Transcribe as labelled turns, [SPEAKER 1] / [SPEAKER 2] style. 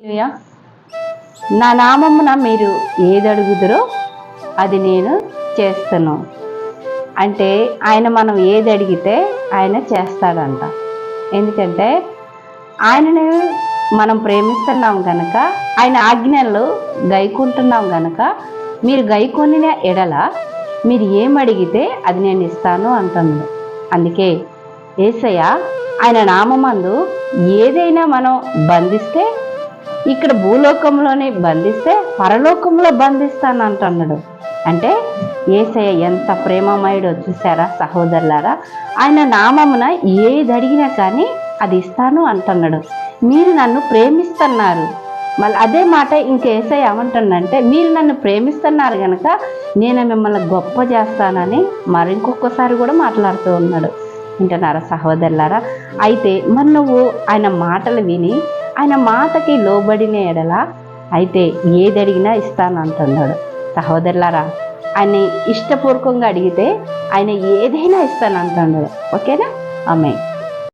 [SPEAKER 1] నా నామమున మీరు ఏది అడుగుదరో అది నేను చేస్తాను. అంటే ఆయన మనం ఏది అడిగితే ఆయన చేస్తాడంట. ఎందుకంటే ఆయనని మనం ప్రేమిస్తున్నాం కనుక ఆయన ఆజ్ఞలు గైకుంటున్నాం కనుక మీరు గైకొనిన ఎడల మీరు ఏం అడిగితే అది నేను ఇస్తాను అంటున్నాడు అందుకే ఏసయ్య ఆయన నామందు ఏదైనా మనం బంధిస్తే ఇక్కడ భూలోకంలోనే బంధిస్తే పరలోకంలో బంధిస్తాను అంటున్నాడు అంటే ఏసయ్య ఎంత ప్రేమమయుడో చూసారా సహోదరులారా? ఆయన నామమున ఏది అడిగినా కానీ అది ఇస్తాను అంటున్నాడు. మీరు నన్ను ప్రేమిస్తున్నారు. మళ్ళీ అదే మాట ఇంక ఏసై ఏమంటుండంటే మీరు నన్ను ప్రేమిస్తున్నారు కనుక నేను మిమ్మల్ని గొప్ప చేస్తానని మరి ఇంకొకసారి కూడా మాట్లాడుతూ ఉన్నాడు. వింటున్నారా సహోదరులారా? అయితే మరి నువ్వు ఆయన మాటలు విని ఆయన మాటకి లోబడిన ఎడల అయితే ఏది అడిగినా ఇస్తాను అంటున్నాడు సహోదరులారా ఆయన ఇష్టపూర్వకంగా అడిగితే ఆయన ఏదైనా ఇస్తాను అంటున్నాడు ఓకేనా? ఆమె